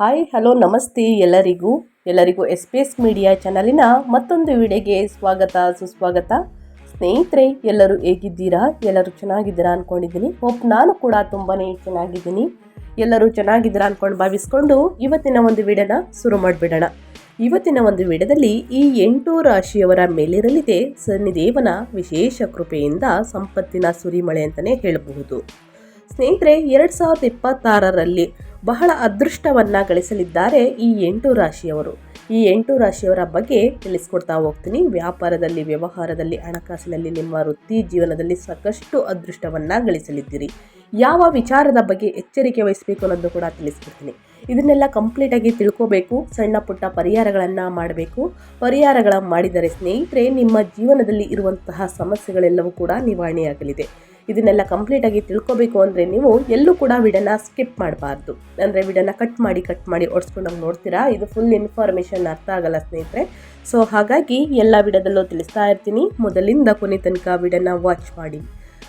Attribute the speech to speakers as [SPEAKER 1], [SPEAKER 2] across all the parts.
[SPEAKER 1] Hi, hello, ನಮಸ್ತೆ ಎಲ್ಲರಿಗೂ. ಎಲ್ಲರಿಗೂ ಎಸ್ ಪಿ ಮೀಡಿಯಾ ಚಾನಲಿನ ಮತ್ತೊಂದು ವಿಡಿಯೋಗೆ ಸ್ವಾಗತ, ಸುಸ್ವಾಗತ. ಸ್ನೇಹಿತರೆ, ಎಲ್ಲರೂ ಹೇಗಿದ್ದೀರಾ? ಎಲ್ಲರೂ ಚೆನ್ನಾಗಿದ್ದೀರಾ ಅಂದ್ಕೊಂಡಿದ್ದೀನಿ ಹೋಪ್ ನಾನು ಕೂಡ ತುಂಬಾ ಚೆನ್ನಾಗಿದ್ದೀನಿ. ಎಲ್ಲರೂ ಚೆನ್ನಾಗಿದ್ದೀರಾ ಅಂದ್ಕೊಂಡು ಭಾವಿಸ್ಕೊಂಡು ಇವತ್ತಿನ ಒಂದು ವಿಡಿಯೋನ ಶುರು ಮಾಡಿಬಿಡೋಣ. ಇವತ್ತಿನ ಒಂದು ವಿಡಿಯೋದಲ್ಲಿ ಈ ಎಂಟು ರಾಶಿಯವರ ಮೇಲಿರಲಿದೆ ಸನ್ನಿದೇವನ ವಿಶೇಷ ಕೃಪೆಯಿಂದ ಸಂಪತ್ತಿನ ಸುರಿಮಳೆ ಅಂತಲೇ ಹೇಳಬಹುದು. ಸ್ನೇಹಿತರೆ, ಎರಡು ಸಾವಿರದ ಇಪ್ಪತ್ತಾರರಲ್ಲಿ ಬಹಳ ಅದೃಷ್ಟವನ್ನು ಗಳಿಸಲಿದ್ದಾರೆ ಈ ಎಂಟು ರಾಶಿಯವರು. ಈ ಎಂಟು ರಾಶಿಯವರ ಬಗ್ಗೆ ತಿಳಿಸ್ಕೊಡ್ತಾ ಹೋಗ್ತೀನಿ. ವ್ಯಾಪಾರದಲ್ಲಿ, ವ್ಯವಹಾರದಲ್ಲಿ, ಹಣಕಾಸಿನಲ್ಲಿ ನಿಮ್ಮ ವೃತ್ತಿ ಜೀವನದಲ್ಲಿ ಸಾಕಷ್ಟು ಅದೃಷ್ಟವನ್ನು ಗಳಿಸಲಿದ್ದೀರಿ. ಯಾವ ವಿಚಾರದ ಬಗ್ಗೆ ಎಚ್ಚರಿಕೆ ವಹಿಸಬೇಕು ಅನ್ನೋದು ಕೂಡ ತಿಳಿಸ್ಕೊಡ್ತೀನಿ. ಇದನ್ನೆಲ್ಲ ಕಂಪ್ಲೀಟಾಗಿ ತಿಳ್ಕೋಬೇಕು, ಸಣ್ಣ ಪುಟ್ಟ ಪರಿಹಾರಗಳನ್ನು ಮಾಡಬೇಕು. ಪರಿಹಾರಗಳ ಮಾಡಿದರೆ ಸ್ನೇಹಿತರೆ, ನಿಮ್ಮ ಜೀವನದಲ್ಲಿ ಇರುವಂತಹ ಸಮಸ್ಯೆಗಳೆಲ್ಲವೂ ಕೂಡ ನಿವಾರಣೆಯಾಗಲಿದೆ. ಇದನ್ನೆಲ್ಲ ಕಂಪ್ಲೀಟಾಗಿ ತಿಳ್ಕೊಬೇಕು ಅಂದರೆ ನೀವು ಎಲ್ಲೂ ಕೂಡ ವಿಡನ್ನ ಸ್ಕಿಪ್ ಮಾಡಬಾರ್ದು. ಅಂದರೆ ವಿಡನ್ನ ಕಟ್ ಮಾಡಿ ಕಟ್ ಮಾಡಿ ಓಡಿಸ್ಕೊಂಡು ನಮ್ಗೆ ನೋಡ್ತೀರಾ? ಇದು ಫುಲ್ ಇನ್ಫಾರ್ಮೇಷನ್ ಅರ್ಥ ಆಗಲ್ಲ ಸ್ನೇಹಿತರೆ. ಸೊ ಹಾಗಾಗಿ ಎಲ್ಲ ವಿಡದಲ್ಲೂ ತಿಳಿಸ್ತಾ ಇರ್ತೀನಿ. ಮೊದಲಿಂದ ಕೊನೆ ತನಕ ವಿಡನ್ನ ವಾಚ್ ಮಾಡಿ.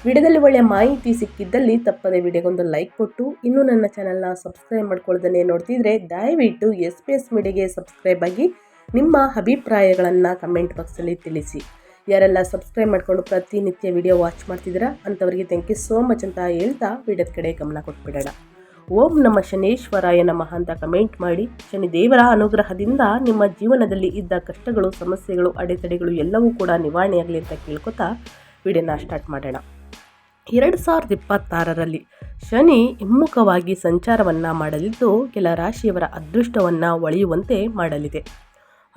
[SPEAKER 1] ವಿಡಿಯೋದಲ್ಲಿ ಒಳ್ಳೆಯ ಮಾಹಿತಿ ಸಿಕ್ಕಿದ್ದಲ್ಲಿ ತಪ್ಪದೆ ವಿಡಿಯೋಗೊಂದು ಲೈಕ್ ಕೊಟ್ಟು, ಇನ್ನೂ ನನ್ನ ಚಾನಲ್ನ ಸಬ್ಸ್ಕ್ರೈಬ್ ಮಾಡ್ಕೊಳ್ಳೋದನ್ನೇ ನೋಡ್ತಿದ್ರೆ ದಯವಿಟ್ಟು ಎಸ್ ಪಿ ಎಸ್ ಮೀಡಿಯಾಗೆ ಸಬ್ಸ್ಕ್ರೈಬ್ ಆಗಿ ನಿಮ್ಮ ಅಭಿಪ್ರಾಯಗಳನ್ನು ಕಮೆಂಟ್ ಬಾಕ್ಸಲ್ಲಿ ತಿಳಿಸಿ. ಯಾರೆಲ್ಲ ಸಬ್ಸ್ಕ್ರೈಬ್ ಮಾಡಿಕೊಂಡು ಪ್ರತಿನಿತ್ಯ ವಿಡಿಯೋ ವಾಚ್ ಮಾಡ್ತಿದ್ದೀರಾ ಅಂಥವರಿಗೆ ಥ್ಯಾಂಕ್ ಯು ಸೋ ಮಚ್ ಅಂತ ಹೇಳ್ತಾ ವಿಡಿಯೋದ ಕಡೆ ಗಮನ ಕೊಟ್ಬಿಡೋಣ. ಓಂ ನಮ್ಮ ಶನೇಶ್ವರಾಯ ನಮಃ ಅಂತ ಕಮೆಂಟ್ ಮಾಡಿ ಶನಿ ದೇವರ ಅನುಗ್ರಹದಿಂದ ನಿಮ್ಮ ಜೀವನದಲ್ಲಿ ಇದ್ದ ಕಷ್ಟಗಳು, ಸಮಸ್ಯೆಗಳು, ಅಡೆತಡೆಗಳು ಎಲ್ಲವೂ ಕೂಡ ನಿವಾರಣೆಯಾಗಲಿ ಅಂತ ಕೇಳ್ಕೊತಾ ವಿಡಿಯೋನ ಸ್ಟಾರ್ಟ್ ಮಾಡೋಣ. ಎರಡು ಸಾವಿರದ ಇಪ್ಪತ್ತಾರರಲ್ಲಿ ಶನಿ ಹಿಮ್ಮುಖವಾಗಿ ಸಂಚಾರವನ್ನು ಮಾಡಲಿದ್ದು ಕೆಲ ರಾಶಿಯವರ ಅದೃಷ್ಟವನ್ನು ಒಳೆಯುವಂತೆ ಮಾಡಲಿದೆ.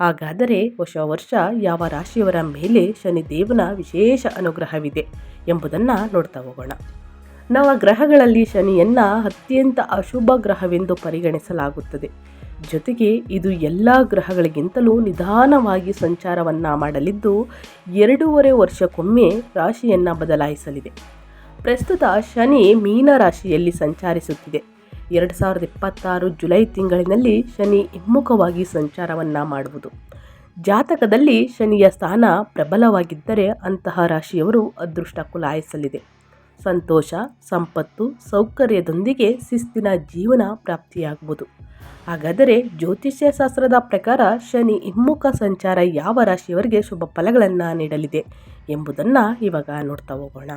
[SPEAKER 1] ಹಾಗಾದರೆ ಹೊಸ ವರ್ಷ ಯಾವ ರಾಶಿಯವರ ಮೇಲೆ ಶನಿ ದೇವನ ವಿಶೇಷ ಅನುಗ್ರಹವಿದೆ ಎಂಬುದನ್ನು ನೋಡ್ತಾ ಹೋಗೋಣ. ನವ ಗ್ರಹಗಳಲ್ಲಿ ಶನಿಯನ್ನು ಅತ್ಯಂತ ಅಶುಭ ಗ್ರಹವೆಂದು ಪರಿಗಣಿಸಲಾಗುತ್ತದೆ. ಜೊತೆಗೆ ಇದು ಎಲ್ಲ ಗ್ರಹಗಳಿಗಿಂತಲೂ ನಿಧಾನವಾಗಿ ಸಂಚಾರವನ್ನು ಮಾಡಲಿದ್ದು, ಎರಡೂವರೆ ವರ್ಷಕ್ಕೊಮ್ಮೆ ರಾಶಿಯನ್ನು ಬದಲಾಯಿಸಲಿದೆ. ಪ್ರಸ್ತುತ ಶನಿ ಮೀನ ರಾಶಿಯಲ್ಲಿ ಸಂಚರಿಸುತ್ತಿದೆ. ಎರಡು ಸಾವಿರದ ಇಪ್ಪತ್ತಾರು ಜುಲೈ ತಿಂಗಳಿನಲ್ಲಿ ಶನಿ ಹಿಮ್ಮುಖವಾಗಿ ಸಂಚಾರವನ್ನು ಮಾಡುವುದು. ಜಾತಕದಲ್ಲಿ ಶನಿಯ ಸ್ಥಾನ ಪ್ರಬಲವಾಗಿದ್ದರೆ ಅಂತಹ ರಾಶಿಯವರು ಅದೃಷ್ಟ ಕುಲಾಯಿಸಲಿದೆ. ಸಂತೋಷ, ಸಂಪತ್ತು, ಸೌಕರ್ಯದೊಂದಿಗೆ ಶಿಸ್ತಿನ ಜೀವನ ಪ್ರಾಪ್ತಿಯಾಗುವುದು. ಹಾಗಾದರೆ ಜ್ಯೋತಿಷ್ಯ ಶಾಸ್ತ್ರದ ಪ್ರಕಾರ ಶನಿ ಹಿಮ್ಮುಖ ಸಂಚಾರ ಯಾವ ರಾಶಿಯವರಿಗೆ ಶುಭ ಫಲಗಳನ್ನು ನೀಡಲಿದೆ ಎಂಬುದನ್ನು ಇವಾಗ ನೋಡ್ತಾ ಹೋಗೋಣ.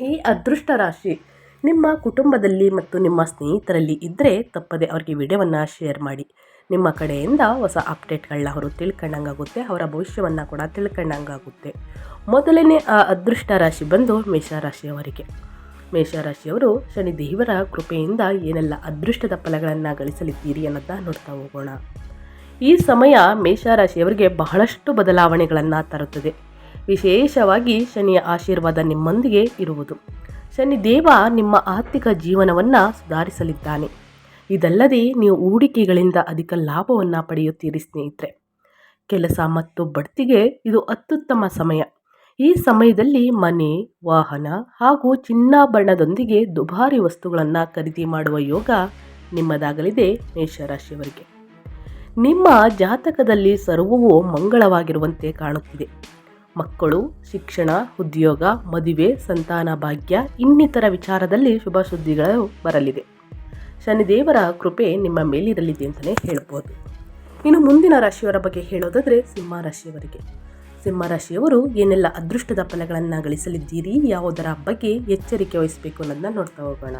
[SPEAKER 1] ಈ ಅದೃಷ್ಟ ರಾಶಿ ನಿಮ್ಮ ಕುಟುಂಬದಲ್ಲಿ ಮತ್ತು ನಿಮ್ಮ ಸ್ನೇಹಿತರಲ್ಲಿ ಇದ್ದರೆ ತಪ್ಪದೆ ಅವರಿಗೆ ವಿಡಿಯೋವನ್ನು ಶೇರ್ ಮಾಡಿ. ನಿಮ್ಮ ಕಡೆಯಿಂದ ಹೊಸ ಅಪ್ಡೇಟ್ಗಳನ್ನ ಅವರು ತಿಳ್ಕೊಂಡಂಗಾಗುತ್ತೆ, ಅವರ ಭವಿಷ್ಯವನ್ನು ಕೂಡ ತಿಳ್ಕೊಂಡಂಗಾಗುತ್ತೆ. ಮೊದಲನೇ ಆ ಅದೃಷ್ಟ ರಾಶಿ ಬಂದು ಮೇಷರಾಶಿಯವರಿಗೆ. ಮೇಷರಾಶಿಯವರು ಶನಿ ದೇವರ ಕೃಪೆಯಿಂದ ಏನೆಲ್ಲ ಅದೃಷ್ಟದ ಫಲಗಳನ್ನು ಗಳಿಸಲಿದ್ದೀರಿ ಅನ್ನೋದನ್ನ ನೋಡ್ತಾ ಹೋಗೋಣ. ಈ ಸಮಯ ಮೇಷರಾಶಿಯವರಿಗೆ ಬಹಳಷ್ಟು ಬದಲಾವಣೆಗಳನ್ನು ತರುತ್ತದೆ. ವಿಶೇಷವಾಗಿ ಶನಿಯ ಆಶೀರ್ವಾದ ನಿಮ್ಮೊಂದಿಗೆ ಇರುವುದು. ಶನಿ ದೇವ ನಿಮ್ಮ ಆರ್ಥಿಕ ಜೀವನವನ್ನು ಸುಧಾರಿಸಲಿದ್ದಾನೆ. ಇದಲ್ಲದೆ ನೀವು ಹೂಡಿಕೆಗಳಿಂದ ಅಧಿಕ ಲಾಭವನ್ನು ಪಡೆಯುತ್ತೀರಿ ಸ್ನೇಹಿತರೆ. ಕೆಲಸ ಮತ್ತು ಬಡ್ತಿಗೆ ಇದು ಅತ್ಯುತ್ತಮ ಸಮಯ. ಈ ಸಮಯದಲ್ಲಿ ಮನೆ, ವಾಹನ ಹಾಗೂ ಚಿನ್ನಾಭರಣದೊಂದಿಗೆ ದುಬಾರಿ ವಸ್ತುಗಳನ್ನು ಖರೀದಿ ಮಾಡುವ ಯೋಗ ನಿಮ್ಮದಾಗಲಿದೆ ಮೇಷರಾಶಿಯವರಿಗೆ. ನಿಮ್ಮ ಜಾತಕದಲ್ಲಿ ಸರ್ವವು ಮಂಗಳವಾಗಿರುವಂತೆ ಕಾಣುತ್ತಿದೆ. ಮಕ್ಕಳು, ಶಿಕ್ಷಣ, ಉದ್ಯೋಗ, ಮದುವೆ, ಸಂತಾನ, ಭಾಗ್ಯ, ಇನ್ನಿತರ ವಿಚಾರದಲ್ಲಿ ಶುಭ ಸುದ್ದಿಗಳು ಬರಲಿದೆ. ಶನಿದೇವರ ಕೃಪೆ ನಿಮ್ಮ ಮೇಲಿರಲಿದೆ ಅಂತಲೇ ಹೇಳ್ಬೋದು. ಇನ್ನು ಮುಂದಿನ ರಾಶಿಯವರ ಬಗ್ಗೆ ಹೇಳೋದಾದರೆ ಸಿಂಹ ರಾಶಿಯವರಿಗೆ. ಸಿಂಹ ರಾಶಿಯವರು ಏನೆಲ್ಲ ಅದೃಷ್ಟದ ಫಲಗಳನ್ನು ಗಳಿಸಲಿದ್ದೀರಿ, ಯಾವುದರ ಬಗ್ಗೆ ಎಚ್ಚರಿಕೆ ವಹಿಸಬೇಕು ಅನ್ನೋದನ್ನ ನೋಡ್ತಾ ಹೋಗೋಣ.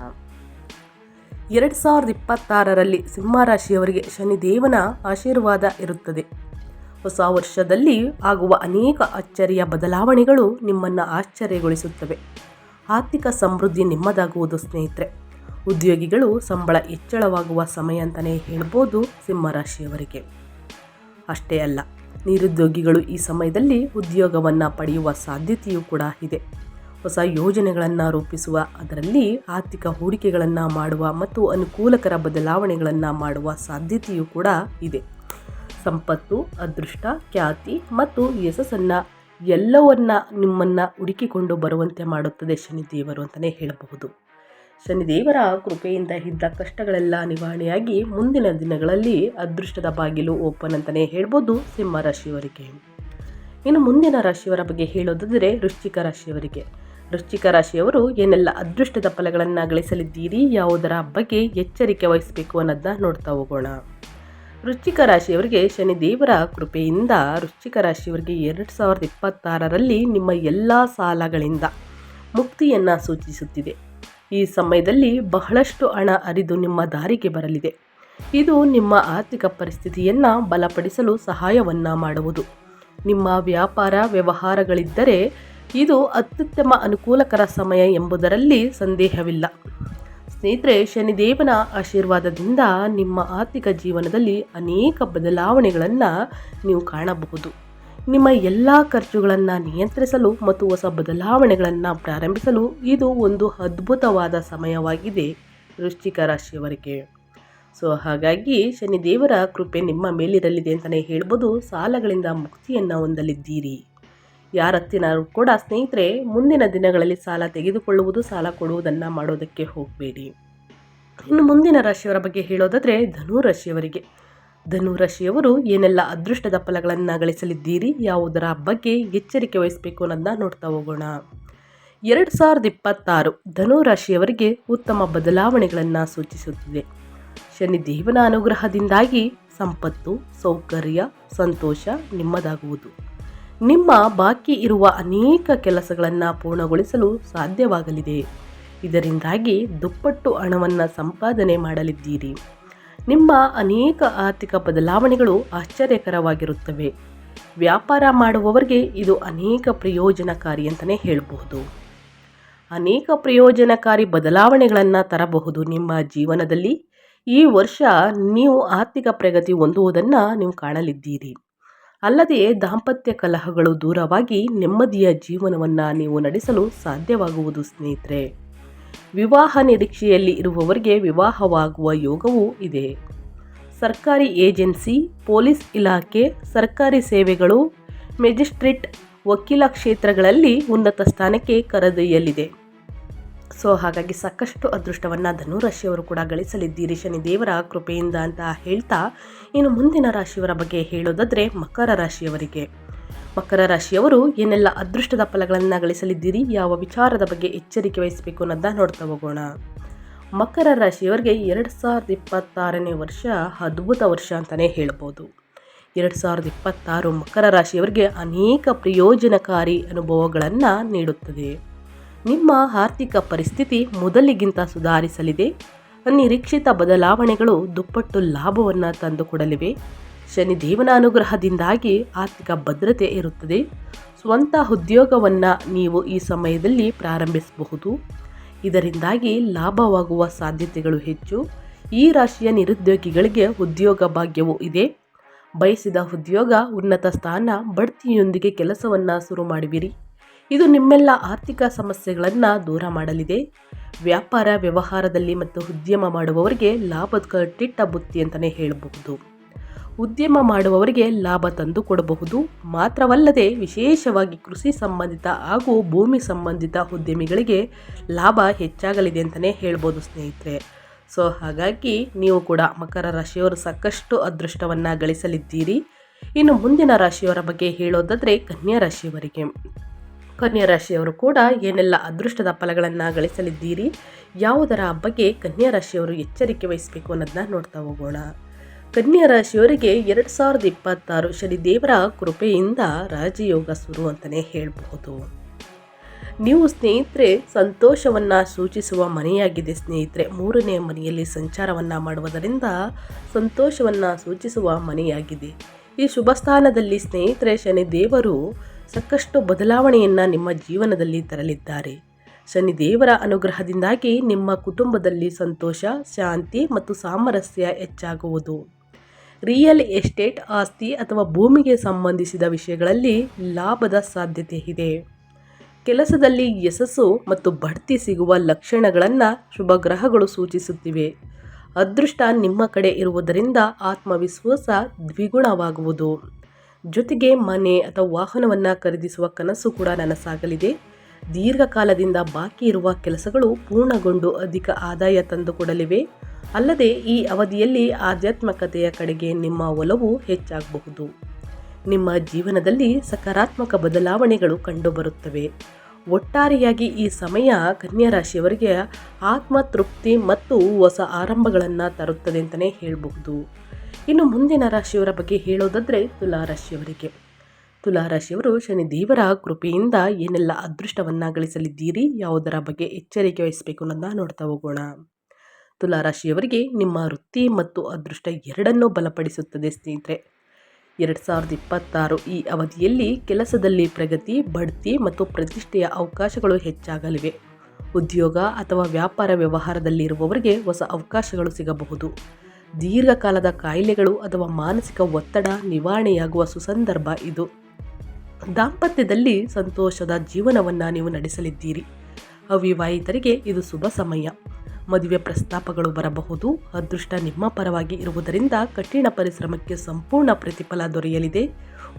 [SPEAKER 1] ಎರಡು ಸಾವಿರದ ಇಪ್ಪತ್ತಾರರಲ್ಲಿ ಸಿಂಹ ರಾಶಿಯವರಿಗೆ ಶನಿದೇವನ ಆಶೀರ್ವಾದ ಇರುತ್ತದೆ. ಹೊಸ ವರ್ಷದಲ್ಲಿ ಆಗುವ ಅನೇಕ ಅಚ್ಚರಿಯ ಬದಲಾವಣೆಗಳು ನಿಮ್ಮನ್ನು ಆಶ್ಚರ್ಯಗೊಳಿಸುತ್ತವೆ. ಆರ್ಥಿಕ ಸಮೃದ್ಧಿ ನಿಮ್ಮದಾಗುವುದು ಸ್ನೇಹಿತರೆ. ಉದ್ಯೋಗಿಗಳು ಸಂಬಳ ಹೆಚ್ಚಳವಾಗುವ ಸಮಯ ಅಂತಲೇ ಹೇಳ್ಬೋದು ಸಿಂಹರಾಶಿಯವರಿಗೆ. ಅಷ್ಟೇ ಅಲ್ಲ, ನಿರುದ್ಯೋಗಿಗಳು ಈ ಸಮಯದಲ್ಲಿ ಉದ್ಯೋಗವನ್ನು ಪಡೆಯುವ ಸಾಧ್ಯತೆಯೂ ಕೂಡ ಇದೆ. ಹೊಸ ಯೋಜನೆಗಳನ್ನು ರೂಪಿಸುವ, ಅದರಲ್ಲಿ ಆರ್ಥಿಕ ಹೂಡಿಕೆಗಳನ್ನು ಮಾಡುವ ಮತ್ತು ಅನುಕೂಲಕರ ಬದಲಾವಣೆಗಳನ್ನು ಮಾಡುವ ಸಾಧ್ಯತೆಯೂ ಕೂಡ ಇದೆ. ಸಂಪತ್ತು, ಅದೃಷ್ಟ, ಖ್ಯಾತಿ ಮತ್ತು ಯಶಸ್ಸನ್ನು ಎಲ್ಲವನ್ನ ನಿಮ್ಮನ್ನು ಹುಡುಕಿಕೊಂಡು ಬರುವಂತೆ ಮಾಡುತ್ತದೆ ಶನಿದೇವರು ಅಂತಲೇ ಹೇಳಬಹುದು. ಶನಿದೇವರ ಕೃಪೆಯಿಂದ ಇದ್ದ ಕಷ್ಟಗಳೆಲ್ಲ ನಿವಾರಣೆಯಾಗಿ ಮುಂದಿನ ದಿನಗಳಲ್ಲಿ ಅದೃಷ್ಟದ ಬಾಗಿಲು ಓಪನ್ ಅಂತಲೇ ಹೇಳ್ಬೋದು ಸಿಂಹ ರಾಶಿಯವರಿಗೆ. ಇನ್ನು ಮುಂದಿನ ರಾಶಿಯವರ ಬಗ್ಗೆ ಹೇಳೋದಾದರೆ ವೃಶ್ಚಿಕ ರಾಶಿಯವರಿಗೆ. ವೃಶ್ಚಿಕ ರಾಶಿಯವರು ಏನೆಲ್ಲ ಅದೃಷ್ಟದ ಫಲಗಳನ್ನು ಗಳಿಸಲಿದ್ದೀರಿ, ಯಾವುದರ ಬಗ್ಗೆ ಎಚ್ಚರಿಕೆ ವಹಿಸಬೇಕು ಅನ್ನೋದನ್ನ ನೋಡ್ತಾ ಹೋಗೋಣ. ವೃಶ್ಚಿಕ ರಾಶಿಯವರಿಗೆ ಶನಿದೇವರ ಕೃಪೆಯಿಂದ ವೃಶ್ಚಿಕ ರಾಶಿಯವರಿಗೆ ಎರಡು ಸಾವಿರದ ಇಪ್ಪತ್ತಾರರಲ್ಲಿ ನಿಮ್ಮ ಎಲ್ಲ ಸಾಲಗಳಿಂದ ಮುಕ್ತಿಯನ್ನು ಸೂಚಿಸುತ್ತಿದೆ. ಈ ಸಮಯದಲ್ಲಿ ಬಹಳಷ್ಟು ಹಣ ಅರಿದು ನಿಮ್ಮ ದಾರಿಗೆ ಬರಲಿದೆ. ಇದು ನಿಮ್ಮ ಆರ್ಥಿಕ ಪರಿಸ್ಥಿತಿಯನ್ನು ಬಲಪಡಿಸಲು ಸಹಾಯವನ್ನು ಮಾಡುವುದು. ನಿಮ್ಮ ವ್ಯಾಪಾರ ವ್ಯವಹಾರಗಳಿದ್ದರೆ ಇದು ಅತ್ಯುತ್ತಮ ಅನುಕೂಲಕರ ಸಮಯ ಎಂಬುದರಲ್ಲಿ ಸಂದೇಹವಿಲ್ಲ. ಸ್ನೇಹಿತರೆ, ಶನಿದೇವನ ಆಶೀರ್ವಾದದಿಂದ ನಿಮ್ಮ ಆರ್ಥಿಕ ಜೀವನದಲ್ಲಿ ಅನೇಕ ಬದಲಾವಣೆಗಳನ್ನು ನೀವು ಕಾಣಬಹುದು. ನಿಮ್ಮ ಎಲ್ಲ ಖರ್ಚುಗಳನ್ನು ನಿಯಂತ್ರಿಸಲು ಮತ್ತು ಹೊಸ ಬದಲಾವಣೆಗಳನ್ನು ಪ್ರಾರಂಭಿಸಲು ಇದು ಒಂದು ಅದ್ಭುತವಾದ ಸಮಯವಾಗಿದೆ ವೃಶ್ಚಿಕ ರಾಶಿಯವರಿಗೆ. ಸೊ, ಹಾಗಾಗಿ ಶನಿದೇವರ ಕೃಪೆ ನಿಮ್ಮ ಮೇಲಿರಲಿದೆ ಅಂತಲೇ ಹೇಳ್ಬೋದು. ಸಾಲಗಳಿಂದ ಮುಕ್ತಿಯನ್ನು ಹೊಂದಲಿದ್ದೀರಿ. ಯಾರತ್ತಿನಾರು ಕೂಡ ಸ್ನೇಹಿತರೆ, ಮುಂದಿನ ದಿನಗಳಲ್ಲಿ ಸಾಲ ತೆಗೆದುಕೊಳ್ಳುವುದು, ಸಾಲ ಕೊಡುವುದನ್ನು ಮಾಡೋದಕ್ಕೆ ಹೋಗಬೇಡಿ. ಇನ್ನು ಮುಂದಿನ ರಾಶಿಯವರ ಬಗ್ಗೆ ಹೇಳೋದಾದರೆ ಧನು ರಾಶಿಯವರಿಗೆ ಧನು ರಾಶಿಯವರು ಏನೆಲ್ಲ ಅದೃಷ್ಟದ ಫಲಗಳನ್ನು ಗಳಿಸಲಿದ್ದೀರಿ, ಯಾವುದರ ಬಗ್ಗೆ ಎಚ್ಚರಿಕೆ ವಹಿಸಬೇಕು ಅನ್ನೋದನ್ನ ನೋಡ್ತಾ ಹೋಗೋಣ. ಎರಡು ಸಾವಿರದ ಇಪ್ಪತ್ತಾರು ಧನು ರಾಶಿಯವರಿಗೆ ಉತ್ತಮ ಬದಲಾವಣೆಗಳನ್ನು ಸೂಚಿಸುತ್ತಿದೆ. ಶನಿದೇವನ ಅನುಗ್ರಹದಿಂದಾಗಿ ಸಂಪತ್ತು, ಸೌಕರ್ಯ, ಸಂತೋಷ ನಿಮ್ಮದಾಗುವುದು. ನಿಮ್ಮ ಬಾಕಿ ಇರುವ ಅನೇಕ ಕೆಲಸಗಳನ್ನು ಪೂರ್ಣಗೊಳಿಸಲು ಸಾಧ್ಯವಾಗಲಿದೆ. ಇದರಿಂದಾಗಿ ದುಪ್ಪಟ್ಟು ಹಣವನ್ನು ಸಂಪಾದನೆ ಮಾಡಲಿದ್ದೀರಿ. ನಿಮ್ಮ ಅನೇಕ ಆರ್ಥಿಕ ಬದಲಾವಣೆಗಳು ಆಶ್ಚರ್ಯಕರವಾಗಿರುತ್ತವೆ. ವ್ಯಾಪಾರ ಮಾಡುವವರಿಗೆ ಇದು ಅನೇಕ ಪ್ರಯೋಜನಕಾರಿ ಅಂತಲೇ ಹೇಳಬಹುದು. ಅನೇಕ ಪ್ರಯೋಜನಕಾರಿ ಬದಲಾವಣೆಗಳನ್ನು ತರಬಹುದು ನಿಮ್ಮ ಜೀವನದಲ್ಲಿ. ಈ ವರ್ಷ ನೀವು ಆರ್ಥಿಕ ಪ್ರಗತಿ ಹೊಂದುವುದನ್ನು ನೀವು ಕಾಣಲಿದ್ದೀರಿ. ಅಲ್ಲದೆ ದಾಂಪತ್ಯ ಕಲಹಗಳು ದೂರವಾಗಿ ನೆಮ್ಮದಿಯ ಜೀವನವನ್ನು ನೀವು ನಡೆಸಲು ಸಾಧ್ಯವಾಗುವುದು ಸ್ನೇಹಿತರೆ. ವಿವಾಹ ನಿರೀಕ್ಷೆಯಲ್ಲಿ ಇರುವವರಿಗೆ ವಿವಾಹವಾಗುವ ಯೋಗವೂ ಇದೆ. ಸರ್ಕಾರಿ ಏಜೆನ್ಸಿ, ಪೊಲೀಸ್ ಇಲಾಖೆ, ಸರ್ಕಾರಿ ಸೇವೆಗಳು, ಮೆಜಿಸ್ಟ್ರೇಟ್ ವಕೀಲ ಕ್ಷೇತ್ರಗಳಲ್ಲಿ ಉನ್ನತ ಸ್ಥಾನಕ್ಕೆ ಕರೆದೊಯ್ಯಲಿದೆ. ಸೊ ಹಾಗಾಗಿ ಸಾಕಷ್ಟು ಅದೃಷ್ಟವನ್ನು ಧನುರಾಶಿಯವರು ಕೂಡ ಗಳಿಸಲಿದ್ದೀರಿ. ಶನಿ ದೇವರ ಕೃಪೆಯಿಂದ ಅಂತ ಹೇಳ್ತಾ ಇನ್ನು ಮುಂದಿನ ರಾಶಿಯವರ ಬಗ್ಗೆ ಹೇಳೋದಾದರೆ ಮಕರ ರಾಶಿಯವರಿಗೆ. ಮಕರ ರಾಶಿಯವರು ಏನೆಲ್ಲ ಅದೃಷ್ಟದ ಫಲಗಳನ್ನು ಗಳಿಸಲಿದ್ದೀರಿ, ಯಾವ ವಿಚಾರದ ಬಗ್ಗೆ ಎಚ್ಚರಿಕೆ ವಹಿಸಬೇಕು ಅನ್ನೋದನ್ನ ನೋಡ್ತಾ ಹೋಗೋಣ. ಮಕರ ರಾಶಿಯವರಿಗೆ ಎರಡು ಸಾವಿರದ ಇಪ್ಪತ್ತಾರನೇ ವರ್ಷ ಅದ್ಭುತ ವರ್ಷ ಅಂತಲೇ ಹೇಳ್ಬೋದು. ಎರಡು ಸಾವಿರದ ಇಪ್ಪತ್ತಾರು ಮಕರ ರಾಶಿಯವರಿಗೆ ಅನೇಕ ಪ್ರಯೋಜನಕಾರಿ ಅನುಭವಗಳನ್ನು ನೀಡುತ್ತದೆ. ನಿಮ್ಮ ಆರ್ಥಿಕ ಪರಿಸ್ಥಿತಿ ಮೊದಲಿಗಿಂತ ಸುಧಾರಿಸಲಿದೆ. ನಿರೀಕ್ಷಿತ ಬದಲಾವಣೆಗಳು ದುಪ್ಪಟ್ಟು ಲಾಭವನ್ನು ತಂದುಕೊಡಲಿವೆ. ಶನಿದೇವನ ಅನುಗ್ರಹದಿಂದಾಗಿ ಆರ್ಥಿಕ ಭದ್ರತೆ ಇರುತ್ತದೆ. ಸ್ವಂತ ಉದ್ಯೋಗವನ್ನು ನೀವು ಈ ಸಮಯದಲ್ಲಿ ಪ್ರಾರಂಭಿಸಬಹುದು. ಇದರಿಂದಾಗಿ ಲಾಭವಾಗುವ ಸಾಧ್ಯತೆಗಳು ಹೆಚ್ಚು. ಈ ರಾಶಿಯ ನಿರುದ್ಯೋಗಿಗಳಿಗೆ ಉದ್ಯೋಗ ಭಾಗ್ಯವೂ ಇದೆ. ಬಯಸಿದ ಉದ್ಯೋಗ ಉನ್ನತ ಸ್ಥಾನ, ಬಡ್ತಿಯೊಂದಿಗೆ ಕೆಲಸವನ್ನು ಶುರು ಮಾಡುವಿರಿ. ಇದು ನಿಮ್ಮೆಲ್ಲ ಆರ್ಥಿಕ ಸಮಸ್ಯೆಗಳನ್ನು ದೂರ ಮಾಡಲಿದೆ. ವ್ಯಾಪಾರ ವ್ಯವಹಾರದಲ್ಲಿ ಮತ್ತು ಉದ್ಯಮ ಮಾಡುವವರಿಗೆ ಲಾಭದ ಕಟ್ಟಿಟ್ಟ ಬುತ್ತಿ ಅಂತಲೇ ಹೇಳಬಹುದು. ಉದ್ಯಮ ಮಾಡುವವರಿಗೆ ಲಾಭ ತಂದು ಕೊಡಬಹುದು. ಮಾತ್ರವಲ್ಲದೆ ವಿಶೇಷವಾಗಿ ಕೃಷಿ ಸಂಬಂಧಿತ ಹಾಗೂ ಭೂಮಿ ಸಂಬಂಧಿತ ಉದ್ಯಮಿಗಳಿಗೆ ಲಾಭ ಹೆಚ್ಚಾಗಲಿದೆ ಅಂತಲೇ ಹೇಳ್ಬೋದು ಸ್ನೇಹಿತರೆ. ಸೊ, ಹಾಗಾಗಿ ನೀವು ಕೂಡ ಮಕರ ರಾಶಿಯವರು ಸಾಕಷ್ಟು ಅದೃಷ್ಟವನ್ನು ಗಳಿಸಲಿದ್ದೀರಿ. ಇನ್ನು ಮುಂದಿನ ರಾಶಿಯವರ ಬಗ್ಗೆ ಹೇಳೋದಾದರೆ ಕನ್ಯಾ ರಾಶಿಯವರಿಗೆ. ಕನ್ಯಾ ರಾಶಿಯವರು ಕೂಡ ಏನೆಲ್ಲ ಅದೃಷ್ಟದ ಫಲಗಳನ್ನು ಗಳಿಸಲಿದ್ದೀರಿ? ಯಾವುದರ ಬಗ್ಗೆ ಕನ್ಯಾ ರಾಶಿಯವರು ಎಚ್ಚರಿಕೆ ವಹಿಸಬೇಕು ಅನ್ನೋದನ್ನ ನೋಡ್ತಾ ಹೋಗೋಣ. ಕನ್ಯಾ ರಾಶಿಯವರಿಗೆ ಎರಡು ಸಾವಿರದ ಇಪ್ಪತ್ತಾರು ಶನಿದೇವರ ಕೃಪೆಯಿಂದ ರಾಜಯೋಗ ಶುರು ಅಂತಲೇ ಹೇಳಬಹುದು. ನೀವು ಸ್ನೇಹಿತರೆ, ಸಂತೋಷವನ್ನು ಸೂಚಿಸುವ ಮನೆಯಾಗಿದೆ ಸ್ನೇಹಿತರೆ. ಮೂರನೇ ಮನೆಯಲ್ಲಿ ಸಂಚಾರವನ್ನು ಮಾಡುವುದರಿಂದ ಸಂತೋಷವನ್ನು ಸೂಚಿಸುವ ಮನೆಯಾಗಿದೆ. ಈ ಶುಭ ಸ್ಥಾನದಲ್ಲಿ ಸ್ನೇಹಿತರೆ ಶನಿ ದೇವರು ಸಾಕಷ್ಟು ಬದಲಾವಣೆಯನ್ನು ನಿಮ್ಮ ಜೀವನದಲ್ಲಿ ತರಲಿದ್ದಾರೆ. ಶನಿ ದೇವರ ಅನುಗ್ರಹದಿಂದಾಗಿ ನಿಮ್ಮ ಕುಟುಂಬದಲ್ಲಿ ಸಂತೋಷ, ಶಾಂತಿ ಮತ್ತು ಸಾಮರಸ್ಯ ಹೆಚ್ಚಾಗುವುದು. ರಿಯಲ್ ಎಸ್ಟೇಟ್ ಆಸ್ತಿ ಅಥವಾ ಭೂಮಿಗೆ ಸಂಬಂಧಿಸಿದ ವಿಷಯಗಳಲ್ಲಿ ಲಾಭದ ಸಾಧ್ಯತೆ ಇದೆ. ಕೆಲಸದಲ್ಲಿ ಯಶಸ್ಸು ಮತ್ತು ಬಡ್ತಿ ಸಿಗುವ ಲಕ್ಷಣಗಳನ್ನು ಶುಭ ಗ್ರಹಗಳು ಸೂಚಿಸುತ್ತಿವೆ. ಅದೃಷ್ಟ ನಿಮ್ಮ ಕಡೆ ಇರುವುದರಿಂದ ಆತ್ಮವಿಶ್ವಾಸ ದ್ವಿಗುಣವಾಗುವುದು. ಜೊತೆಗೆ ಮನೆ ಅಥವಾ ವಾಹನವನ್ನು ಖರೀದಿಸುವ ಕನಸು ಕೂಡ ನನಸಾಗಲಿದೆ. ದೀರ್ಘಕಾಲದಿಂದ ಬಾಕಿ ಇರುವ ಕೆಲಸಗಳು ಪೂರ್ಣಗೊಂಡು ಅಧಿಕ ಆದಾಯ ತಂದುಕೊಡಲಿವೆ ಅಲ್ಲದೆ ಈ ಅವಧಿಯಲ್ಲಿ ಆಧ್ಯಾತ್ಮಕತೆಯ ಕಡೆಗೆ ನಿಮ್ಮ ಒಲವು ಹೆಚ್ಚಾಗಬಹುದು. ನಿಮ್ಮ ಜೀವನದಲ್ಲಿ ಸಕಾರಾತ್ಮಕ ಬದಲಾವಣೆಗಳು ಕಂಡುಬರುತ್ತವೆ. ಒಟ್ಟಾರೆಯಾಗಿ ಈ ಸಮಯ ಕನ್ಯಾ ರಾಶಿಯವರಿಗೆ ಆತ್ಮತೃಪ್ತಿ ಮತ್ತು ಹೊಸ ಆರಂಭಗಳನ್ನು ತರುತ್ತದೆ ಅಂತಲೇ ಹೇಳಬಹುದು. ಇನ್ನು ಮುಂದಿನ ರಾಶಿಯವರ ಬಗ್ಗೆ ಹೇಳೋದಾದರೆ ತುಲಾರಾಶಿಯವರಿಗೆ. ತುಲಾರಾಶಿಯವರು ತುಲಾ ರಾಶಿಯವರು ಶನಿ ದೇವರ ಕೃಪೆಯಿಂದ ಏನೆಲ್ಲ ಅದೃಷ್ಟವನ್ನು ಗಳಿಸಲಿದ್ದೀರಿ ಯಾವುದರ ಬಗ್ಗೆ ಎಚ್ಚರಿಕೆ ವಹಿಸಬೇಕು ಅನ್ನೋದನ್ನ ನೋಡ್ತಾ ಹೋಗೋಣ. ತುಲಾ ರಾಶಿಯವರಿಗೆ ನಿಮ್ಮ ವೃತ್ತಿ ಮತ್ತು ಅದೃಷ್ಟ ಎರಡನ್ನೂ ಬಲಪಡಿಸುತ್ತದೆ ಸ್ನೇಹಿತರೆ. ಎರಡು ಸಾವಿರದ ಇಪ್ಪತ್ತಾರು ಈ ಅವಧಿಯಲ್ಲಿ ಕೆಲಸದಲ್ಲಿ ಪ್ರಗತಿ, ಬಡ್ತಿ ಮತ್ತು ಪ್ರತಿಷ್ಠೆಯ ಅವಕಾಶಗಳು ಹೆಚ್ಚಾಗಲಿವೆ. ಉದ್ಯೋಗ ಅಥವಾ ವ್ಯಾಪಾರ ವ್ಯವಹಾರದಲ್ಲಿರುವವರಿಗೆ ಹೊಸ ಅವಕಾಶಗಳು ಸಿಗಬಹುದು. ದೀರ್ಘಕಾಲದ ಕಾಯಿಲೆಗಳು ಅಥವಾ ಮಾನಸಿಕ ಒತ್ತಡ ನಿವಾರಣೆಯಾಗುವ ಸುಸಂದರ್ಭ ಇದು. ದಾಂಪತ್ಯದಲ್ಲಿ ಸಂತೋಷದ ಜೀವನವನ್ನು ನೀವು ನಡೆಸಲಿದ್ದೀರಿ. ಅವಿವಾಹಿತರಿಗೆ ಇದು ಶುಭ ಸಮಯ. ಮದುವೆ ಪ್ರಸ್ತಾಪಗಳು ಬರಬಹುದು. ಅದೃಷ್ಟ ನಿಮ್ಮ ಪರವಾಗಿ ಇರುವುದರಿಂದ ಕಠಿಣ ಪರಿಶ್ರಮಕ್ಕೆ ಸಂಪೂರ್ಣ ಪ್ರತಿಫಲ ದೊರೆಯಲಿದೆ.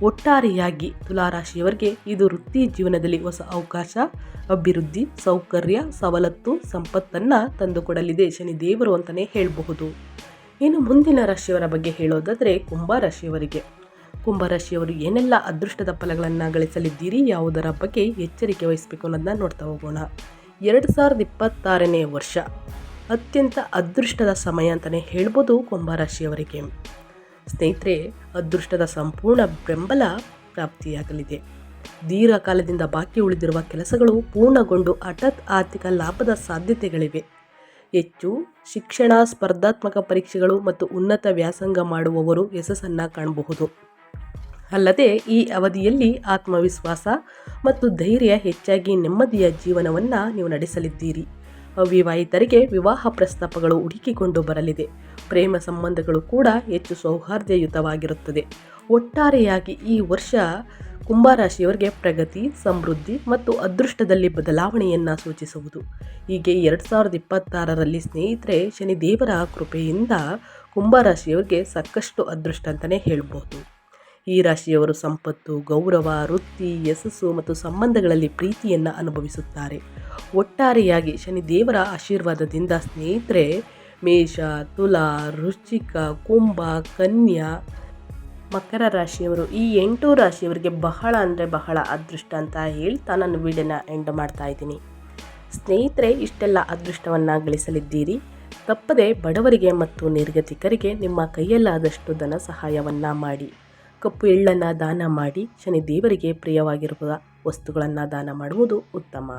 [SPEAKER 1] ಒಟ್ಟಾರೆಯಾಗಿ ತುಲಾರಾಶಿಯವರಿಗೆ ಇದು ವೃತ್ತಿ ಜೀವನದಲ್ಲಿ ಹೊಸ ಅವಕಾಶ, ಅಭಿವೃದ್ಧಿ, ಸೌಕರ್ಯ, ಸವಲತ್ತು, ಸಂಪತ್ತನ್ನು ತಂದುಕೊಡಲಿದೆ ಶನಿದೇವರು ಅಂತಲೇ ಹೇಳಬಹುದು. ಇನ್ನು ಮುಂದಿನ ರಾಶಿಯವರ ಬಗ್ಗೆ ಹೇಳೋದಾದರೆ ಕುಂಭ ರಾಶಿಯವರಿಗೆ. ಕುಂಭ ರಾಶಿಯವರು ಏನೆಲ್ಲ ಅದೃಷ್ಟದ ಫಲಗಳನ್ನು ಗಳಿಸಲಿದ್ದೀರಿ, ಯಾವುದರ ಬಗ್ಗೆ ಎಚ್ಚರಿಕೆ ವಹಿಸಬೇಕು ಅನ್ನೋದನ್ನ ನೋಡ್ತಾ ಹೋಗೋಣ. ಎರಡು ಸಾವಿರದ ಇಪ್ಪತ್ತಾರನೇ ವರ್ಷ. ಅತ್ಯಂತ ಅದೃಷ್ಟದ ಸಮಯ ಅಂತಲೇ ಹೇಳ್ಬೋದು ಕುಂಭರಾಶಿಯವರಿಗೆ ಸ್ನೇಹಿತರೆ, ಅದೃಷ್ಟದ ಸಂಪೂರ್ಣ ಬೆಂಬಲ ಪ್ರಾಪ್ತಿಯಾಗಲಿದೆ. ದೀರ್ಘಕಾಲದಿಂದ ಬಾಕಿ ಉಳಿದಿರುವ ಕೆಲಸಗಳು ಪೂರ್ಣಗೊಂಡು ಹಠಾತ್ ಆರ್ಥಿಕ ಲಾಭದ ಸಾಧ್ಯತೆಗಳಿವೆ. ಹೆಚ್ಚು ಶಿಕ್ಷಣ, ಸ್ಪರ್ಧಾತ್ಮಕ ಪರೀಕ್ಷೆಗಳು ಮತ್ತು ಉನ್ನತ ವ್ಯಾಸಂಗ ಮಾಡುವವರು ಯಶಸ್ಸನ್ನು ಕಾಣಬಹುದು. ಅಲ್ಲದೆ ಈ ಅವಧಿಯಲ್ಲಿ ಆತ್ಮವಿಶ್ವಾಸ ಮತ್ತು ಧೈರ್ಯ ಹೆಚ್ಚಾಗಿ ನೆಮ್ಮದಿಯ ಜೀವನವನ್ನು ನೀವು ನಡೆಸಲಿದ್ದೀರಿ. ಅವಿವಾಹಿತರಿಗೆ ವಿವಾಹ ಪ್ರಸ್ತಾಪಗಳು ಹುಡುಕಿಕೊಂಡು ಬರಲಿದೆ. ಪ್ರೇಮ ಸಂಬಂಧಗಳು ಕೂಡ ಹೆಚ್ಚು ಸೌಹಾರ್ದಯುತವಾಗಿರುತ್ತದೆ. ಒಟ್ಟಾರೆಯಾಗಿ ಈ ವರ್ಷ ಕುಂಭರಾಶಿಯವರಿಗೆ ಪ್ರಗತಿ, ಸಮೃದ್ಧಿ ಮತ್ತು ಅದೃಷ್ಟದಲ್ಲಿ ಬದಲಾವಣೆಯನ್ನು ಸೂಚಿಸುವುದು. ಹೀಗೆ ಎರಡು ಸಾವಿರದ ಇಪ್ಪತ್ತಾರರಲ್ಲಿ ಸ್ನೇಹಿತರೆ ಶನಿದೇವರ ಕೃಪೆಯಿಂದ ಕುಂಭರಾಶಿಯವರಿಗೆ ಸಾಕಷ್ಟು ಅದೃಷ್ಟ ಅಂತಲೇ ಹೇಳ್ಬೋದು. ಈ ರಾಶಿಯವರು ಸಂಪತ್ತು, ಗೌರವ, ವೃತ್ತಿ, ಯಶಸ್ಸು ಮತ್ತು ಸಂಬಂಧಗಳಲ್ಲಿ ಪ್ರೀತಿಯನ್ನು ಅನುಭವಿಸುತ್ತಾರೆ. ಒಟ್ಟಾರೆಯಾಗಿ ಶನಿದೇವರ ಆಶೀರ್ವಾದದಿಂದ ಸ್ನೇಹಿತರೆ ಮೇಷ, ತುಲಾ ರುಚಿಕ ಕುಂಭ, ಕನ್ಯಾ ಮಕರ ರಾಶಿಯವರು, ಈ ಎಂಟು ರಾಶಿಯವರಿಗೆ ಬಹಳ ಅಂದರೆ ಬಹಳ ಅದೃಷ್ಟ ಅಂತ ಹೇಳ್ತಾ ನಾನು ವಿಡಿಯೋನ ಎಂಡ್ ಮಾಡ್ತಾ ಇದ್ದೀನಿ. ಸ್ನೇಹಿತರೆ, ಇಷ್ಟೆಲ್ಲ ಅದೃಷ್ಟವನ್ನು ಗಳಿಸಲಿದ್ದೀರಿ. ತಪ್ಪದೆ ಬಡವರಿಗೆ ಮತ್ತು ನಿರ್ಗತಿಕರಿಗೆ ನಿಮ್ಮ ಕೈಯಲ್ಲಾದಷ್ಟು ಧನ ಸಹಾಯವನ್ನು ಮಾಡಿ. ಕಪ್ಪು ಎಳ್ಳನ್ನು ದಾನ ಮಾಡಿ ಶನಿ ದೇವರಿಗೆ ಪ್ರಿಯವಾಗಿರುವ ವಸ್ತುಗಳನ್ನು ದಾನ ಮಾಡುವುದು ಉತ್ತಮ.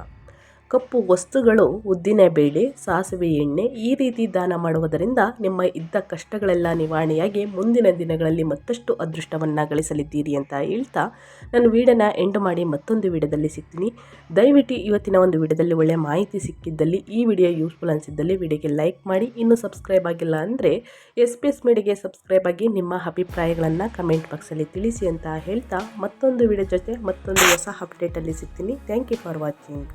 [SPEAKER 1] ಕಪ್ಪು ವಸ್ತುಗಳು, ಉದ್ದಿನ ಬೇಳೆ, ಸಾಸಿವೆ ಎಣ್ಣೆ ಈ ರೀತಿ ದಾನ ಮಾಡುವುದರಿಂದ ನಿಮ್ಮ ಇದ್ದ ಕಷ್ಟಗಳೆಲ್ಲ ನಿವಾರಣೆಯಾಗಿ ಮುಂದಿನ ದಿನಗಳಲ್ಲಿ ಮತ್ತಷ್ಟು ಅದೃಷ್ಟವನ್ನು ಗಳಿಸಲಿದ್ದೀರಿ ಅಂತ ಹೇಳ್ತಾ ನಾನು ವೀಡಿಯೋನ ಎಂಡ್ ಮಾಡಿ ಮತ್ತೊಂದು ವಿಡಿಯೋದಲ್ಲಿ ಸಿಗ್ತೀನಿ. ದಯವಿಟ್ಟು ಇವತ್ತಿನ ಒಂದು ವಿಡಿಯೋದಲ್ಲಿ ಒಳ್ಳೆಯ ಮಾಹಿತಿ ಸಿಕ್ಕಿದ್ದಲ್ಲಿ ಈ ವಿಡಿಯೋ ಯೂಸ್ಫುಲ್ ಅನಿಸಿದ್ದಲ್ಲಿ ವಿಡಿಯೋಗೆ ಲೈಕ್ ಮಾಡಿ. ಇನ್ನೂ ಸಬ್ಸ್ಕ್ರೈಬ್ ಆಗಿಲ್ಲ ಅಂದರೆ ಎಸ್ ಪಿ ಎಸ್ ಮೀಡಿಗೆ ಸಬ್ಸ್ಕ್ರೈಬ್ ಆಗಿ ನಿಮ್ಮ ಅಭಿಪ್ರಾಯಗಳನ್ನು ಕಮೆಂಟ್ ಬಾಕ್ಸಲ್ಲಿ ತಿಳಿಸಿ ಅಂತ ಹೇಳ್ತಾ ಮತ್ತೊಂದು ವಿಡಿಯೋ ಜೊತೆ ಮತ್ತೊಂದು ಹೊಸ ಅಪ್ಡೇಟಲ್ಲಿ ಸಿಗ್ತೀನಿ. Thank you for watching